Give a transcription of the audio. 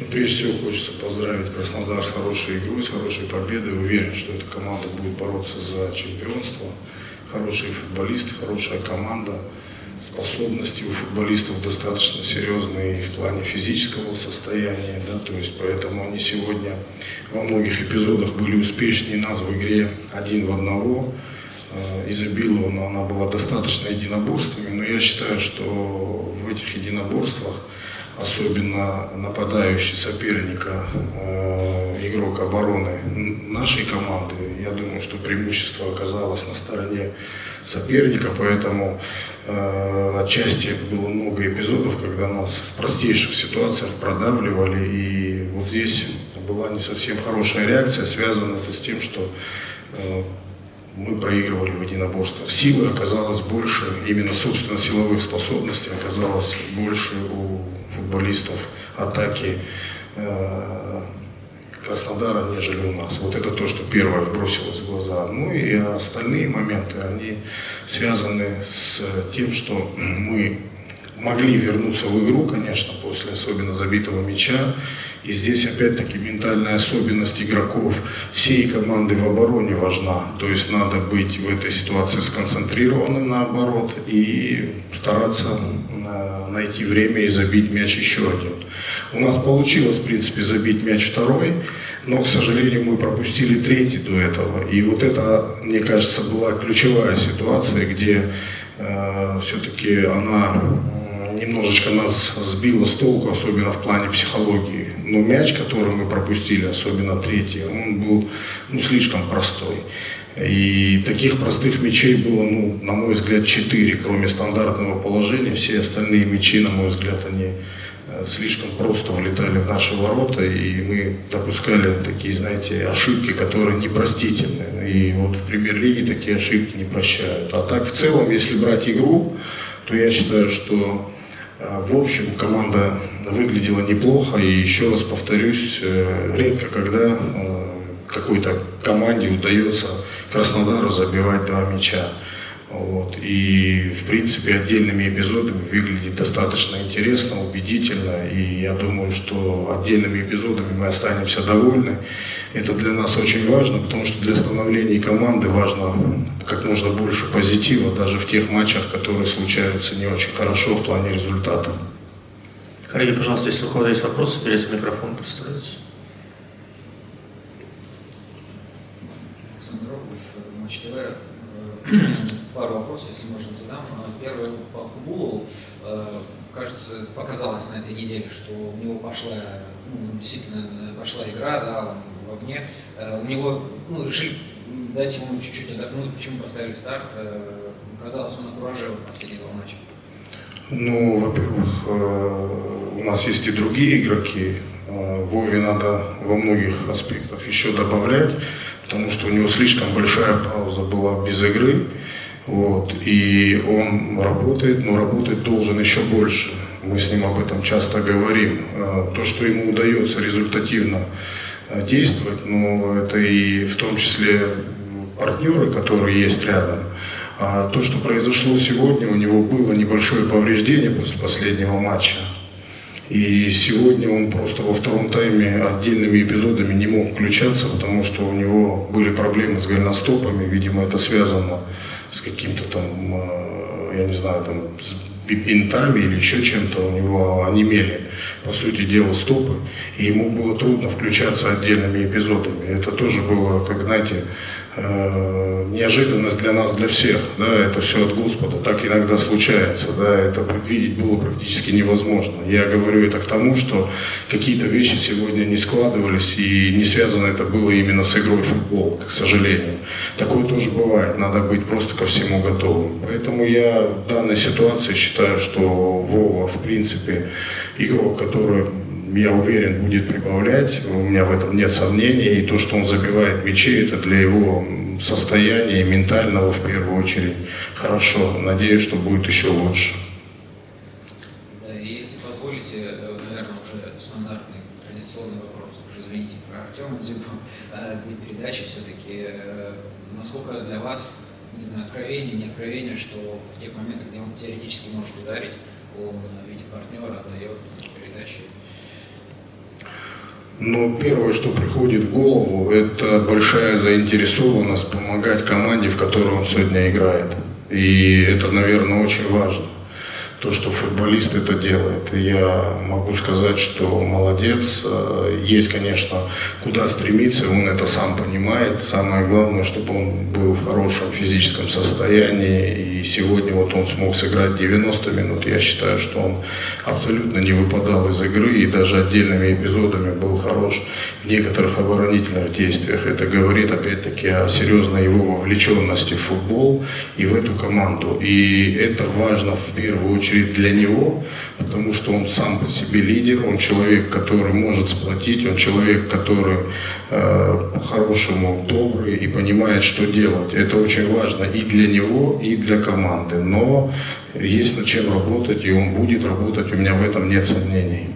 Ну, прежде всего хочется поздравить Краснодар с хорошей игрой, с хорошей победой. Уверен, что эта команда будет бороться за чемпионство. Хорошие футболисты, хорошая команда. Способности у футболистов достаточно серьезные в плане физического состояния. Да, то есть поэтому они сегодня во многих эпизодах были успешнее нас в игре один в одного. Изобилована она была достаточно единоборствами, но я считаю, что в этих единоборствах особенно нападающий соперника, э, игрок обороны нашей команды, я думаю, что преимущество оказалось на стороне соперника, поэтому э, отчасти было много эпизодов, когда нас в простейших ситуациях продавливали, и вот здесь была не совсем хорошая реакция, связана это с тем, что э, мы проигрывали в единоборствах. Силы оказалось больше, именно собственно силовых способностей оказалось больше у футболистов атаки э, Краснодара, нежели у нас. Вот это то, что первое бросилось в глаза. Ну и остальные моменты, они связаны с тем, что мы могли вернуться в игру, конечно, после особенно забитого мяча. И здесь опять-таки ментальная особенность игроков всей команды в обороне важна. То есть надо быть в этой ситуации сконцентрированным наоборот и стараться э, найти время и забить мяч еще один. У нас получилось, в принципе, забить мяч второй, но, к сожалению, мы пропустили третий до этого. И вот это, мне кажется, была ключевая ситуация, где э, все-таки она немножечко нас сбила с толку, особенно в плане психологии. Но мяч, который мы пропустили, особенно третий, он был ну, слишком простой. И таких простых мячей было, ну, на мой взгляд, четыре, кроме стандартного положения. Все остальные мячи, на мой взгляд, они э, слишком просто влетали в наши ворота, и мы допускали такие, знаете, ошибки, которые непростительны. И вот в премьер-лиге такие ошибки не прощают. А так, в целом, если брать игру, то я считаю, что в общем команда выглядела неплохо. И еще раз повторюсь, э, редко когда какой-то команде удается Краснодару забивать два мяча. Вот. И, в принципе, отдельными эпизодами выглядит достаточно интересно, убедительно. И я думаю, что отдельными эпизодами мы останемся довольны. Это для нас очень важно, потому что для становления команды важно как можно больше позитива, даже в тех матчах, которые случаются не очень хорошо в плане результата. Коллеги, пожалуйста, если у кого-то есть вопросы, берите микрофон, представляйтесь. Матч ТВ. Э, пару вопросов, если можно, задам. Э, первый по Кубулу. Э, кажется, показалось на этой неделе, что у него пошла, ну, действительно пошла игра, да, он в огне. У него, ну, решили дать ему чуть-чуть отдохнуть, почему поставили старт. Казалось, он окружил последние два матча. Ну, во-первых, у нас есть и другие игроки. Вове надо во многих аспектах еще добавлять потому что у него слишком большая пауза была без игры. Вот, и он работает, но работать должен еще больше. Мы с ним об этом часто говорим. А, то, что ему удается результативно а, действовать, но это и в том числе партнеры, которые есть рядом. А то, что произошло сегодня, у него было небольшое повреждение после последнего матча. И сегодня он просто во втором тайме отдельными эпизодами не мог включаться, потому что у него были проблемы с голеностопами. Видимо, это связано с каким-то там, э, я не знаю, там, с бинтами или еще чем-то. У него онемели, по сути дела, стопы. И ему было трудно включаться отдельными эпизодами. Это тоже было, как, знаете, Э, неожиданность для нас, для всех. Да, это все от Господа. Так иногда случается. Да, это предвидеть было практически невозможно. Я говорю это к тому, что какие-то вещи сегодня не складывались и не связано это было именно с игрой в футбол, к сожалению. Такое тоже бывает. Надо быть просто ко всему готовым. Поэтому я в данной ситуации считаю, что Вова, в принципе, игрок, который я уверен, будет прибавлять. У меня в этом нет сомнений. И то, что он забивает мячи, это для его состояния ментального в первую очередь хорошо. Надеюсь, что будет еще лучше. Да, и если позволите, э, наверное, уже стандартный традиционный вопрос, уже извините про Артема Дзюбу, для передачи все-таки, э, насколько для вас, не знаю, откровение, не откровение, что в тех моментах, где он теоретически может ударить, он в виде партнера отдает передачи Но первое, что приходит в голову, это большая заинтересованность помогать команде, в которой он сегодня играет. И это, наверное, очень важно. То, что футболист это делает. И я могу сказать, что молодец. Есть, конечно, куда стремиться, он это сам понимает. Самое главное, чтобы он был в хорошем физическом состоянии. И сегодня вот он смог сыграть 90 минут. Я считаю, что он абсолютно не выпадал из игры и даже отдельными эпизодами был хорош в некоторых оборонительных действиях. Это говорит опять-таки о серьезной его вовлеченности в футбол и в эту команду. И это важно в первую очередь для него, потому что он сам по себе лидер, он человек, который может сплотить, он человек, который э, по-хорошему добрый и понимает, что делать. Это очень важно и для него, и для команды. Но есть над чем работать, и он будет работать, у меня в этом нет сомнений.